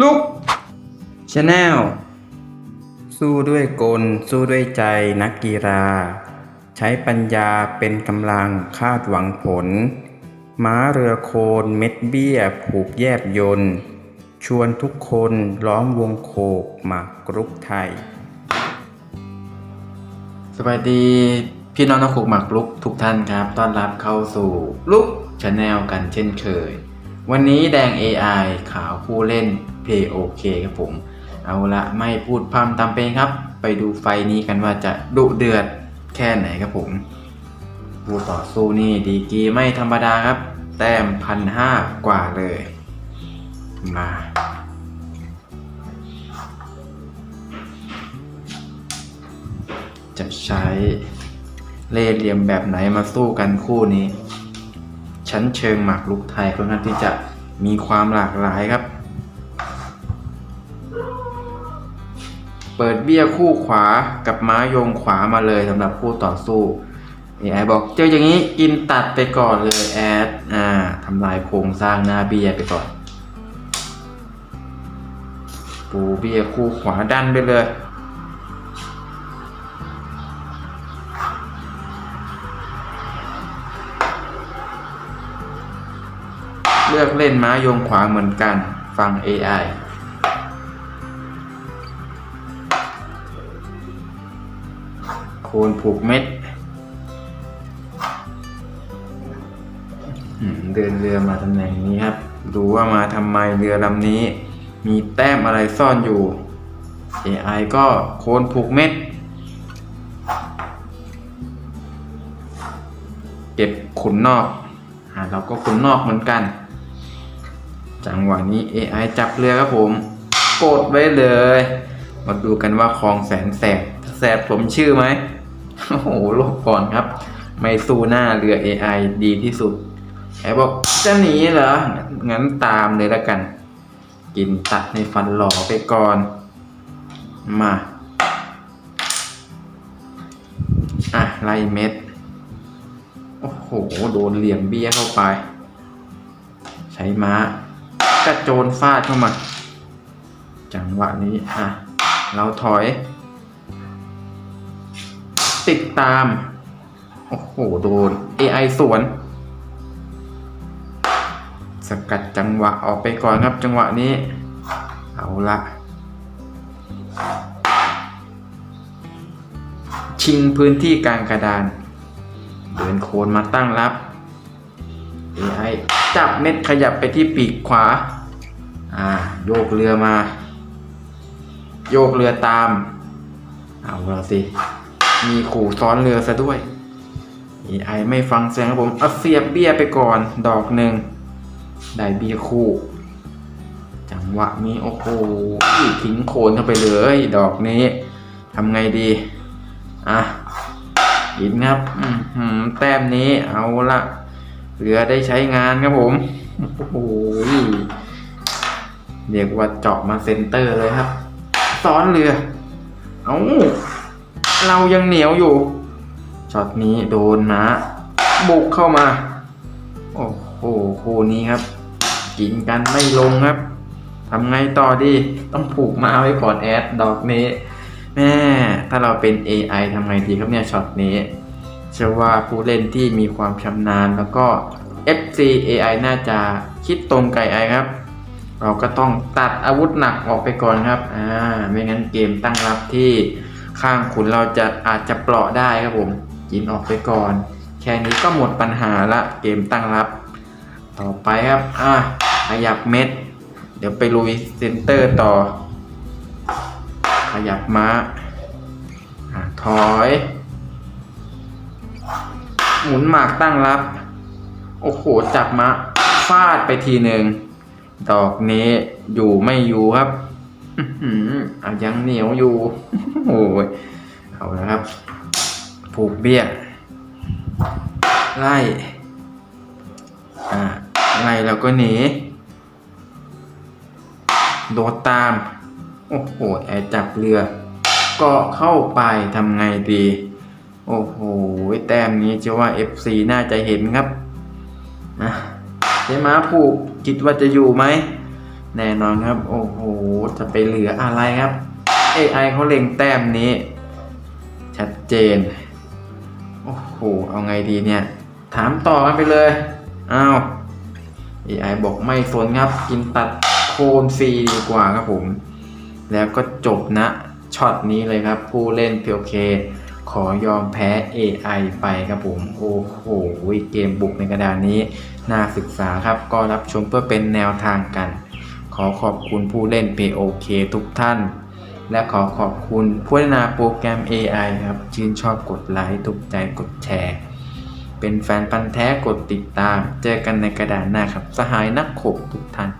ลุกชาแนลสู้ด้วยกล สู้ด้วยใจนักกีฬา ใช้ปัญญาเป็นกำลังคาดหวังผล ม้าเรือโคนเม็ดเบี้ย ผูกแยบยนต์ชวนทุกคนล้อมวงโคกหมากรุกไทย สวัสดีพี่น้องนักขุกหมากลุกทุกท่านครับ ต้อนรับเข้าสู่ลุกชาแนลกันเช่นเคย วันนี้แดง AI ขาวผู้เล่น Play OK ครับผม เอาละไม่พูดพร่ำทำเพลงครับ ไปดูไฟนี้กันว่าจะดุเดือดแค่ไหนครับผม ผู้ต่อสู้นี่ดีกีไม่ธรรมดาครับ แต้มพันห้ากว่าเลย มาจะใช้เล่เหลี่ยมแบบไหนมาสู้กันคู่นี้ ชั้นเชิงหมากลุกไทยค่อนข้างที่จะมีความหลากหลายครับ เปิดเบี้ยคู่ขวากับม้าโยงขวามาเลยสำหรับคู่ต่อสู้ AI บอกเจออย่างนี้กินตัดไปก่อนเลยแอดอ่าทำลายโครงสร้างหน้าเบี้ยไปก่อน ปูเบี้ยคู่ขวาดันไปเลยเลือกเล่นม้าโยงขวาเหมือนกัน ฟัง AI โคนผูกเม็ดเดินเรือมาตำแหน่งนี้ครับ ดูว่ามาทำไมเรือลำนี้ มีแต้มอะไรซ่อนอยู่ AI ก็โคนผูกเม็ด เก็บขุนนอกอเราก็ขุนนอกเหมือนกัน จังหวะนี้ AI จับเรือครับผม กดไว้เลย มาดูกันว่าคลองแสนแสบแสบผมชื่อไหม โอ้โหโลกก่อนครับ ไม่สู้หน้าเรือ AI ดีที่สุดไอ้บอกจะหนีเหรอ งั้นตามเลยละกัน กินตัดในฟันหล่อไปก่อน มาอะไล่เม็ด โอ้โห โดนเหลี่ยมเบี้ยเข้าไป ใช้ม้ากระโจนฟาดเข้ามา จังหวะนี้อะ เราถอย ติดตาม โอ้โห โดน AI สวน สกัดจังหวะออกไปก่อนครับจังหวะนี้ เอาละชิงพื้นที่กลางกระดาน เดินโคนมาตั้งรับ AI จับเม็ดขยับไปที่ปีกขวา อ่า โยกเรือมา โยกเรือตาม เอาละสิ มีขู่ซ้อนเรือซะด้วย AI ไม่ฟังเสียงครับผมเอาเสียบเบี้ยไปก่อนดอกหนึ่งได้เบี้ยคู่ จังหวะนี้โอ้โหทิ้งโคนเข้าไปเลยดอกนี้ทำไงดี อะอินครับแต้มนี้เอาละเรือได้ใช้งานครับผมโอ้โหเรียกว่าเจาะมาเซนเตอร์เลยครับ ซ้อนเรือ เอา เรายังเหนียวอยู่ช็อตนี้โดนนะ บุกเข้ามา โอ้โหคู่นี้ครับ กินกันไม่ลงครับทำไงต่อดี ต้องผูกมาไว้ก่อนแอดดอกนี้แม่ถ้าเราเป็น AI ทำไงดีครับเนี่ยช็อตนี้เชื่อว่าผู้เล่นที่มีความชำนาญแล้วก็ FC AI น่าจะคิดตรงไกลไอครับ เราก็ต้องตัดอาวุธหนักออกไปก่อนครับอ่าไม่งั้นเกมตั้งรับที่ ข้างขุนเราจะอาจจะเปราะได้ครับผมกินออกไปก่อน แค่นี้ก็หมดปัญหาละเกมตั้งรับ ต่อไปครับอ่าขยับเม็ด เดี๋ยวไปลุยเซนเตอร์ต่อ ขยับม้าอะถอย หมุนหมากตั้งรับ โอ้โห จับม้าฟาดไปทีหนึ่งดอกนี้อยู่ไม่อยู่ครับ เอหืออะยังเหนียวอยู่ โอ้ย เอาละครับ ผูกเบี้ย ไล่อ่าไล่แล้วก็หนี โดดตาม โอ้โห ไอจับเรือ ก็เข้าไปทำไงดี โอ้โห แต้มนี้เชื่อว่า FC น่าจะเห็นครับนะใช่ม้าผูกคิดว่าจะอยู่ไหม แน่นอนครับ โอ้โห จะไปเหลืออะไรครับ AI เขาเล็งแต้มนี้ ชัดเจน โอ้โห เอาไงดีเนี่ย ถามต่อกันไปเลยอ้าว AI บอกไม่สนครับ กินตัดโคนฟรีดีกว่าครับผม แล้วก็จบนะช็อตนี้เลยครับ ผู้เล่น POK ขอยอมแพ้ AI ไปครับผม โอ้โห เกมบุกในกระดานนี้ น่าศึกษาครับ ก็รับชมเพื่อเป็นแนวทางกัน ขอขอบคุณผู้เล่น POK ทุกท่าน และขอขอบคุณผู้พัฒนาโปรแกรม AI ครับชื่นชอบกดไลค์ถูกใจกดแชร์ เป็นแฟนพันธ์แท้กดติดตาม เจอกันในกระดานหน้าครับ สหายนักขบทุกท่าน